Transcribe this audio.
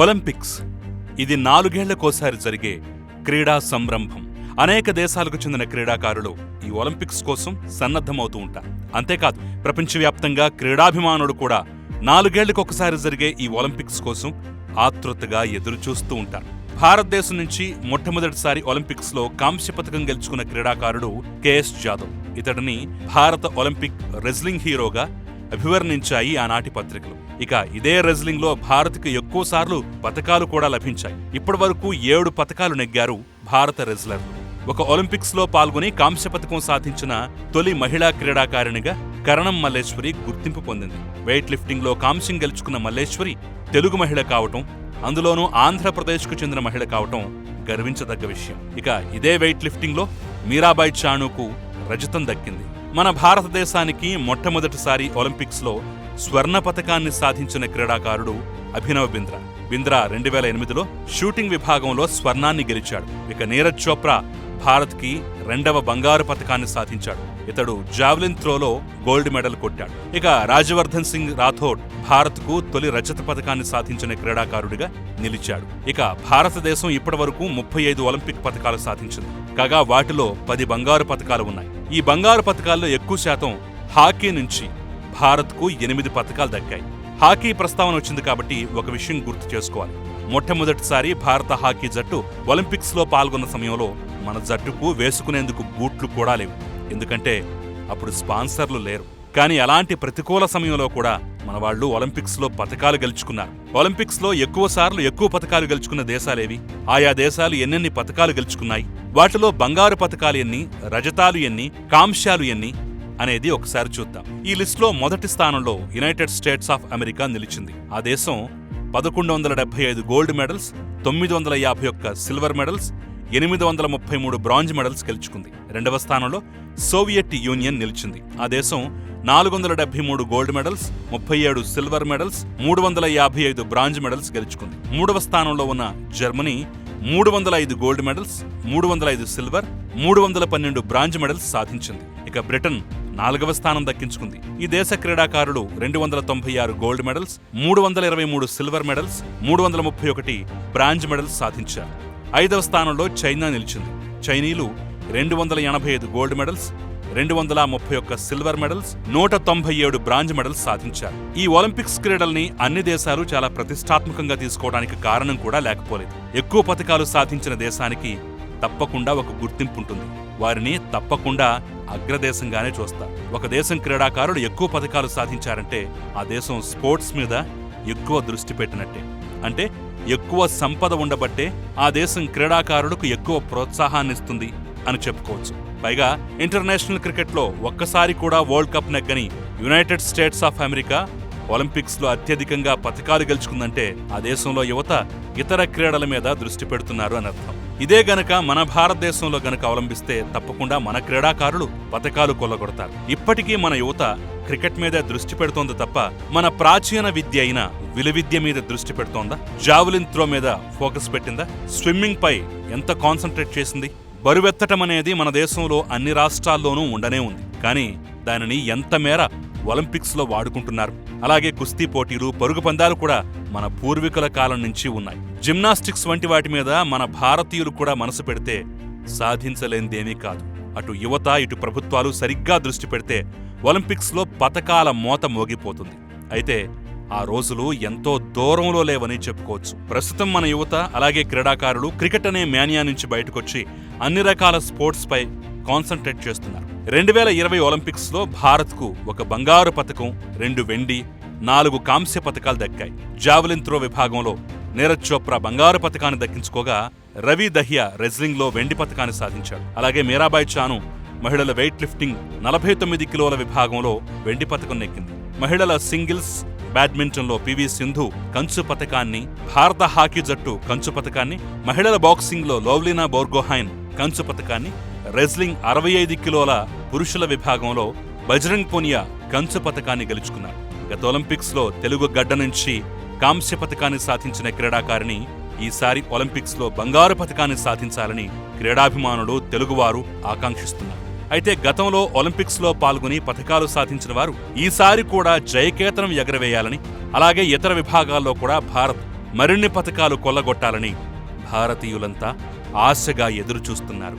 Olympics. ఇది నాలుగేళ్ళకోసారి జరిగే క్రీడా సంరంభం. అనేక దేశాలకు చెందిన క్రీడాకారులు ఈ ఒలింపిక్స్ కోసం సన్నద్ధమవుతూ ఉంటారు. అంతేకాదు ప్రపంచవ్యాప్తంగా క్రీడాభిమానులు కూడా నాలుగేళ్ళకొకసారి జరిగే ఈ ఒలింపిక్స్ కోసం ఆతృతగా ఎదురుచూస్తూ ఉంటారు. భారతదేశం నుంచి మొట్టమొదటిసారి ఒలింపిక్స్లో కాంస్య పథకం గెలుచుకున్న క్రీడాకారుడు కెఎస్ జాదవ్. ఇతడిని భారత ఒలింపిక్ రెజ్లింగ్ హీరోగా అభివర్ణించాయి ఆనాటి పత్రికలు. ఇక ఇదే రెజ్లింగ్లో భారత్కు ఎక్కువసార్లు పథకాలు కూడా లభించాయి. ఇప్పటి వరకు ఏడు పథకాలు నెగ్గారు భారత రెజ్లర్లు ఒక ఒలింపిక్స్లో పాల్గొని కాంస్య పథకం సాధించిన తొలి మహిళా క్రీడాకారిణిగా కరణం మల్లేశ్వరి గుర్తింపు పొందింది. వెయిట్ లిఫ్టింగ్లో కాంస్యం గెలుచుకున్న మల్లేశ్వరి తెలుగు మహిళ కావటం అందులోనూ ఆంధ్రప్రదేశ్కు చెందిన మహిళ కావటం గర్వించదగ్గ విషయం. ఇక ఇదే వెయిట్ లిఫ్టింగ్లో మీరాబాయి చానుకు రజతం దక్కింది. మన భారతదేశానికి మొట్టమొదటిసారి ఒలింపిక్స్లో స్వర్ణ పతకాన్ని సాధించిన క్రీడాకారుడు అభినవ్ బింద్రా. బింద్రా రెండు వేల ఎనిమిదిలో షూటింగ్ విభాగంలో స్వర్ణాన్ని గెలిచాడు. ఇక నీరజ్ చోప్రా భారత్కి రెండవ బంగారు పతకాన్ని సాధించాడు. ఇతడు జావ్లిన్ త్రోలో గోల్డ్ మెడల్ కొట్టాడు. ఇక రాజవర్ధన్ సింగ్ రాథోడ్ భారత్కు తొలి రజత పథకాన్ని సాధించిన క్రీడాకారుడిగా నిలిచాడు. ఇక భారతదేశం ఇప్పటివరకు ముప్పై ఐదు ఒలింపిక్ పథకాలు సాధించింది. కాగా వాటిలో పది బంగారు పతకాలు ఉన్నాయి. ఈ బంగారు పతకాల్లో ఎక్కువ శాతం హాకీ నుంచి భారత్కు ఎనిమిది పథకాలు దక్కాయి. హాకీ ప్రస్తావన వచ్చింది కాబట్టి ఒక విషయం గుర్తు చేసుకోవాలి. మొట్టమొదటిసారి భారత హాకీ జట్టు ఒలింపిక్స్లో పాల్గొన్న సమయంలో మన జట్టుకు వేసుకునేందుకు బూట్లు కూడా లేవు. ఎందుకంటే అప్పుడు స్పాన్సర్లు లేరు. కానీ అలాంటి ప్రతికూల సమయంలో కూడా మన వాళ్ళు ఒలింపిక్స్లో పథకాలు గెలుచుకున్నారు. ఒలింపిక్స్లో ఎక్కువ సార్లు ఎక్కువ పథకాలు గెలుచుకున్న దేశాలేవి? ఆయా దేశాలు ఎన్నెన్ని పథకాలు గెలుచుకున్నాయి? వాటిలో బంగారు పతకాలు ఎన్ని రజతాలు ఎన్ని కాంశాలు ఎన్ని అనేది ఒకసారి చూద్దాం. ఈ లిస్టులో మొదటి స్థానంలో యునైటెడ్ స్టేట్స్ ఆఫ్ అమెరికా నిలిచింది. ఆ దేశం పదకొండు వందల డెబ్బై ఐదు గోల్డ్ మెడల్స్ తొమ్మిది వందల యాభై ఒక్క సిల్వర్ మెడల్స్ ఎనిమిది వందల ముప్పై మూడు బ్రాంజ్ మెడల్స్ గెలుచుకుంది. రెండవ స్థానంలో సోవియట్ యూనియన్ నిలిచింది. ఆ దేశం నాలుగు వందల డెబ్బై మూడు గోల్డ్ మెడల్స్ ముప్పై ఏడు సిల్వర్ మెడల్స్ మూడు వందల యాభై ఐదు బ్రాంజ్ మెడల్స్ గెలుచుకుంది. మూడవ స్థానంలో ఉన్న జర్మనీ మూడు వందల ఐదు గోల్డ్ మెడల్స్ మూడు వందల ఐదు సిల్వర్ మూడు వందల పన్నెండు బ్రాంజ్ మెడల్స్ సాధించింది. ఇక బ్రిటన్ నాలుగవ స్థానం దక్కించుకుంది. ఈ దేశ క్రీడాకారులు రెండు వందల తొంభై ఆరు గోల్డ్ మెడల్స్ మూడు వందల ఇరవై మూడు సిల్వర్ మెడల్స్ మూడు వందల ముప్పై ఒకటి బ్రాంజ్ మెడల్స్ సాధించారు. ఐదవ స్థానంలో చైనా నిలిచింది. చైనీలు రెండు వందల ఎనభై ఐదు గోల్డ్ మెడల్స్ రెండు వందల ముప్పై ఒక్క సిల్వర్ మెడల్స్ నూట తొంభై ఏడు బ్రాంజ్ మెడల్స్ సాధించారు. ఈ ఒలింపిక్స్ క్రీడల్ని అన్ని దేశాలు చాలా ప్రతిష్టాత్మకంగా తీసుకోవడానికి కారణం కూడా లేకపోలేదు. ఎక్కువ పథకాలు సాధించిన దేశానికి తప్పకుండా ఒక గుర్తింపు ఉంటుంది. వారిని తప్పకుండా అగ్రదేశంగానే చూస్తారు. ఒక దేశం క్రీడాకారుడు ఎక్కువ పథకాలు సాధించారంటే ఆ దేశం స్పోర్ట్స్ మీద ఎక్కువ దృష్టి పెట్టినట్టే. అంటే ఎక్కువ సంపద ఉండబట్టే ఆ దేశం క్రీడాకారులకు ఎక్కువ ప్రోత్సాహాన్నిస్తుంది అని చెప్పుకోవచ్చు. పైగా ఇంటర్నేషనల్ క్రికెట్లో ఒక్కసారి కూడా వరల్డ్ కప్ నెగ్గని యునైటెడ్ స్టేట్స్ ఆఫ్ అమెరికా ఒలింపిక్స్లో అత్యధికంగా పథకాలు గెలుచుకుందంటే ఆ దేశంలో యువత ఇతర క్రీడల మీద దృష్టి పెడుతున్నారు అని అర్థం. ఇదే గనక మన భారతదేశంలో గనక అవలంబిస్తే తప్పకుండా మన క్రీడాకారులు పథకాలు కొల్లగొడతారు. ఇప్పటికీ మన యువత క్రికెట్ మీద దృష్టి పెడుతోంది తప్ప మన ప్రాచీన విద్య అయిన విలువిద్య మీద దృష్టి పెడుతోందా? జావలిన్ త్రో మీద ఫోకస్ పెట్టిందా? స్విమ్మింగ్ పై ఎంత కాన్సన్ట్రేట్ చేసింది? బరువెత్తటం అనేది మన దేశంలో అన్ని రాష్ట్రాల్లోనూ ఉండనే ఉంది. కానీ దానిని ఎంత మేర ఒలింపిక్స్లో వాడుకుంటున్నారు. అలాగే కుస్తీ పోటీలు పరుగు పందాలు కూడా మన పూర్వీకుల కాలం నుంచి ఉన్నాయి. జిమ్నాస్టిక్స్ వంటి వాటి మీద మన భారతీయులు కూడా మనసు పెడితే సాధించలేనిదేమీ కాదు. అటు యువత ఇటు ప్రభుత్వాలు సరిగ్గా దృష్టి పెడితే ఒలింపిక్స్లో పథకాల పతకాల మోత మోగిపోతుంది. అయితే ఆ రోజులు ఎంతో దూరంలో లేవని చెప్పుకోవచ్చు. ప్రస్తుతం మన యువత అలాగే క్రీడాకారులు క్రికెట్ అనే మేనియా నుంచి బయటకొచ్చి అన్ని రకాల స్పోర్ట్స్ పై కాన్సన్ట్రేట్ చేస్తున్నారు. రెండు వేల ఇరవై ఒలింపిక్స్లో భారత్కు ఒక బంగారు పథకం రెండు వెండి నాలుగు కాంస్య పథకాలు దక్కాయి. జావలిన్ త్రో విభాగంలో నీరజ్ చోప్రా బంగారు పథకాన్ని దక్కించుకోగా రవి దహియా రెజ్లింగ్లో వెండి పథకాన్ని సాధించాడు. అలాగే మీరాబాయ్ చాను మహిళల వెయిట్ లిఫ్టింగ్ నలభై తొమ్మిది కిలోల విభాగంలో వెండి పథకం నెక్కింది. మహిళల సింగిల్స్ బ్యాడ్మింటన్లో పివి సింధు కంచు పథకాన్ని భారత హాకీ జట్టు కంచు పథకాన్ని మహిళల బాక్సింగ్లో లోవ్లీనా బోర్గోహైన్ కంచు పథకాన్ని రెజ్లింగ్ అరవై ఐదు కిలోల పురుషుల విభాగంలో బజరంగ్ పోనియా కంచు పథకాన్ని గెలుచుకున్నారు. గత ఒలింపిక్స్లో తెలుగు గడ్డ నుంచి కాంస్య పథకాన్ని సాధించిన క్రీడాకారిణి ఈసారి ఒలింపిక్స్లో బంగారు పథకాన్ని సాధించాలని క్రీడాభిమానులు తెలుగువారు ఆకాంక్షిస్తున్నారు. అయితే గతంలో ఒలింపిక్స్లో పాల్గొని పథకాలు సాధించిన వారు ఈసారి కూడా జయకేతనం ఎగరవేయాలని అలాగే ఇతర విభాగాల్లో కూడా భారత్ మరిన్ని పథకాలు కొల్లగొట్టాలని భారతీయులంతా ఆశగా ఎదురుచూస్తున్నారు.